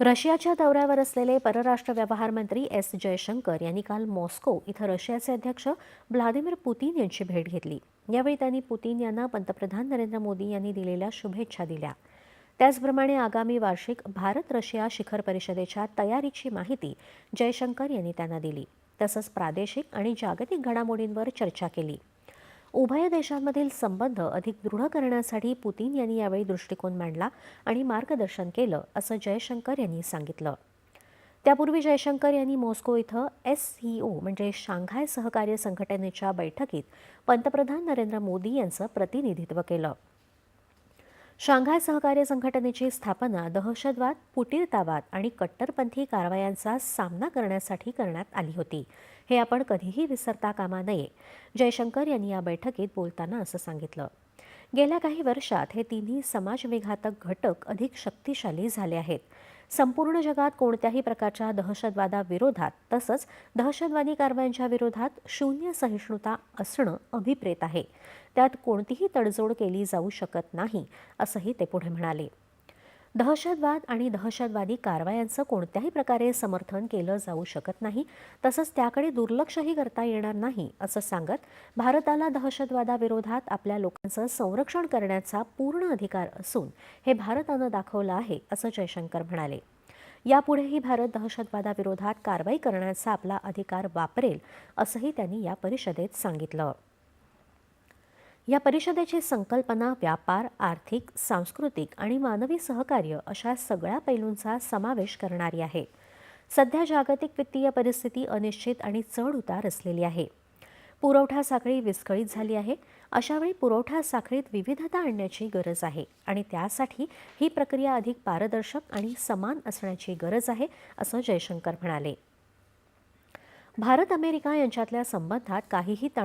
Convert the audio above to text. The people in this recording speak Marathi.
रशियाच्या दौऱ्यावर असलेले परराष्ट्र व्यवहार मंत्री एस जयशंकर यांनी काल मॉस्को इथं रशियाचे अध्यक्ष व्लादिमीर पुतीन यांची भेट घेतली. यावेळी त्यांनी पुतीन यांना पंतप्रधान नरेंद्र मोदी यांनी दिलेल्या शुभेच्छा दिल्या. त्याचप्रमाणे आगामी वार्षिक भारत रशिया शिखर परिषदेच्या तयारीची माहिती जयशंकर यांनी त्यांना दिली. तसंच प्रादेशिक आणि जागतिक घडामोडींवर चर्चा केली. उभय देशांमधील संबंध अधिक दृढ करण्यासाठी पुतीन यांनी यावेळी दृष्टिकोन मांडला आणि मार्गदर्शन केलं असं जयशंकर यांनी सांगितलं. त्यापूर्वी जयशंकर यांनी मॉस्को इथं एस सीओ म्हणजे शांघाय सहकार्य संघटनेच्या बैठकीत पंतप्रधान नरेंद्र मोदी यांचं प्रतिनिधित्व केलं. शांघाय सहकार्य संघटनेची स्थापना दहशतवाद फुटीरतावाद आणि कट्टरपंथी कारवायांचा सामना करण्यासाठी करण्यात आली होती. हे आपण कधीही विसरता कामा नये. जयशंकर यांनी या बैठकीत बोलताना असं सांगितलं. गेल्या काही वर्षात हे तिन्ही समाजविघातक घटक अधिक शक्तिशाली झाले आहेत. संपूर्ण जगात कोणत्याही प्रकारच्या दहशतवादाविरोधात तसंच दहशतवादी कारवायांच्या विरोधात शून्य सहिष्णुता असणं अभिप्रेत आहे. त्यात कोणतीही तडजोड केली जाऊ शकत नाही असंही ते पुढे म्हणाले. दहशतवाद आणि दहशतवादी कारवायांचं कोणत्याही प्रकारे समर्थन केलं जाऊ शकत नाही तसंच त्याकडे दुर्लक्षही करता येणार नाही असं सांगत भारताला दहशतवादाविरोधात आपल्या लोकांचं संरक्षण करण्याचा पूर्ण अधिकार असून हे भारतानं दाखवलं आहे असं जयशंकर म्हणाले. यापुढेही भारत दहशतवादाविरोधात कारवाई करण्याचा आपला अधिकार वापरेल असंही त्यांनी या परिषदेत सांगितलं. या परिषदेची संकल्पना व्यापार आर्थिक सांस्कृतिक आणि मानवी सहकार्य अशा सगळ्या पैलूंचा समावेश करणारी आहे. सध्या जागतिक वित्तीय परिस्थिती अनिश्चित आणि चढ उतार असलेली आहे. पुरवठा साखळी विस्कळीत झाली आहे. अशावेळी पुरवठा साखळीत विविधता आणण्याची गरज आहे आणि त्यासाठी ही प्रक्रिया अधिक पारदर्शक आणि समान असण्याची गरज आहे असं जयशंकर म्हणाले. भारत अमेरिका यांच्यातल्या संबंधात काहीही